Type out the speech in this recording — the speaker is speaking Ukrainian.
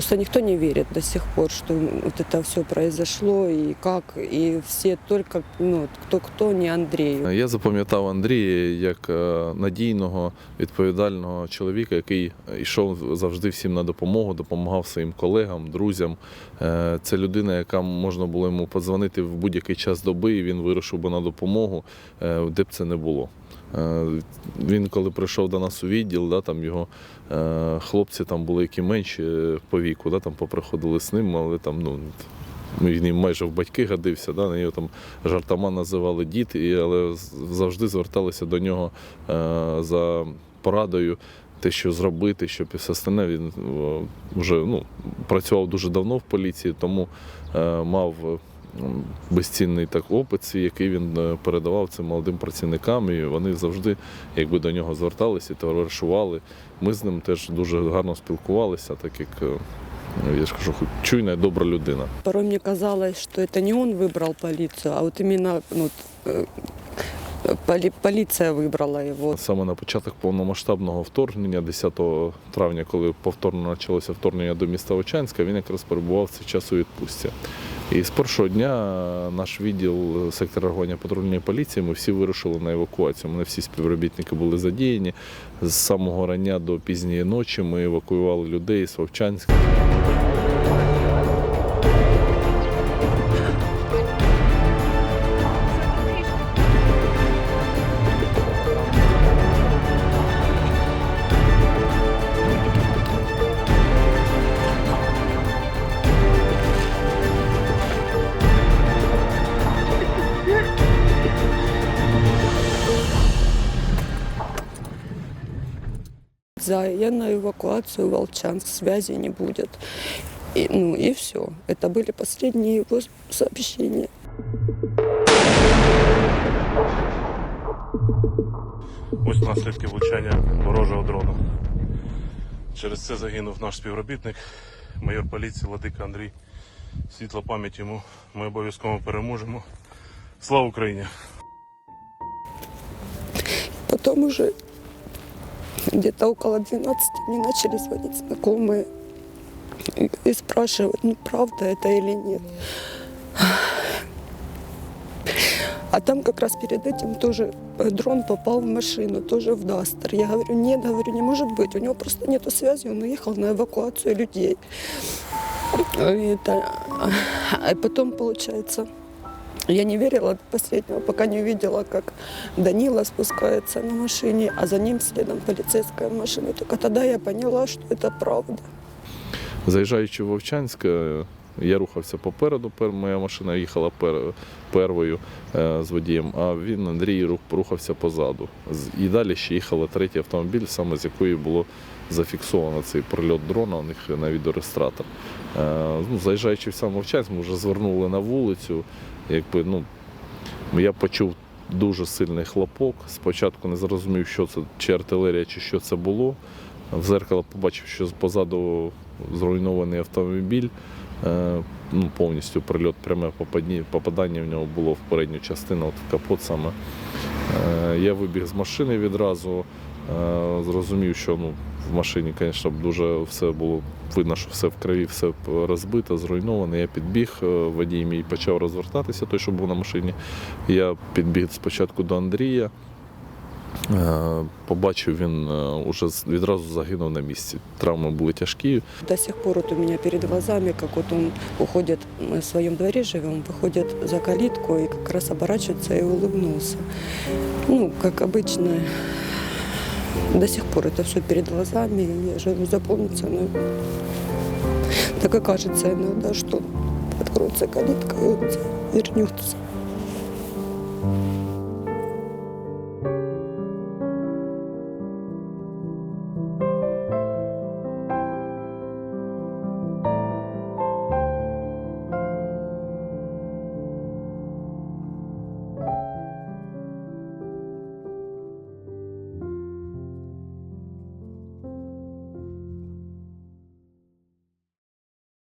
Просто никто не верит до сих пор, что вот это все произошло и как, и все только, ну, кто-кто, не Андрею. Я запам'ятав Андрія як е, надійного, відповідального чоловіка, який йшов завжди всім на допомогу, допомагав своїм колегам, друзям. Е, Це людина, яка можна було йому подзвонити в будь-який час доби, і він вирушив би на допомогу, е, де б це не було. Е, Він, коли прийшов до нас у відділ, да, там його е, хлопці там були які менші е, по віку, да, там поприходили з ним, але там ну. Він майже в батьки годився, да, його там жартома називали дід, і, але завжди зверталися до нього е, за порадою, те, що зробити, і все остальне. Він е, вже ну, працював дуже давно в поліції, тому е, мав безцінний так опит, свій, який він е, передавав цим молодим працівникам, і вони завжди якби до нього зверталися, товаришували. Ми з ним теж дуже гарно спілкувалися, так як е, я ж кажу, чуйна і добра людина. Порой мне казалось, что это не он выбрал полицию, а вот именно ну, э, поли- полиция выбрала его. Саме на початок повномасштабного вторгнення, 10 травня, коли повторно почалося вторгнення до міста Очанська, він якраз перебував в цей час у відпустці. І з першого дня наш відділ сектора сектор реагування патрульної поліції, ми всі вирушили на евакуацію. Мене всі співробітники були задіяні. З самого рання до пізньої ночі ми евакуювали людей з Вовчанська. За я на эвакуацию в Волчанск, связи не будет. И, ну и все. Это были последние его сообщения. Ось наслідки влучання ворожого дрона. Через це загинув наш співробітник, майор поліції Ладика Андрій. Світла пам'ять йому. Ми обов'язково переможемо. Слава Україні! Потом уже где-то около 12 мне начали звонить знакомые и, и спрашивать, ну правда это или нет. А там как раз перед этим тоже э, дрон попал в машину, тоже в Дастер. Я говорю, нет, говорю, не может быть, у него просто нету связи, он уехал на эвакуацию людей. И Это, а потом, получается, я не верила до последнего, пока не увидела, как Данила спускается на машине, а за ним следом полицейская машина. Только тогда я поняла, что это правда. Заїжджаючи в Вовчанськ, е, я рухався попереду, моя машина їхала пер- первою е, з водієм, а він, Андрій, рухався позаду. І далі ще їхала третій автомобіль, саме з якої було зафіксовано цей прильот дрона у них на відеореєстратор. Е, Ну, заїжджаючи в сам Вовчанськ, ми вже звернули на вулицю. Якби, ну, я почув дуже сильний хлопок. Спочатку не зрозумів, що це, чи артилерія, чи що це було. В зеркало побачив, що позаду зруйнований автомобіль. Е, Ну, повністю прильот, пряме попадання в нього було в передню частину, от в капот саме. Е, Я вибіг з машини відразу, е, зрозумів, що ну, в машині, звісно, дуже все було видно, що все в крові, все розбито, зруйноване. Я підбіг, водій мій почав розвертатися, той, що був на машині. Я підбіг спочатку до Андрія. Е, Побачив, він е, уже з- відразу загинув на місці. Травми були тяжкі. До сих пор вот у меня перед глазами, как вот он уходит, мы в своем дворе живем, выходит за калитку и как раз оборачивается и улыбнулся. Ну, как обычно, до сих пор это все перед глазами, и я же ну, запомнится, но так и кажется иногда, что откроется калитка, и он вернется.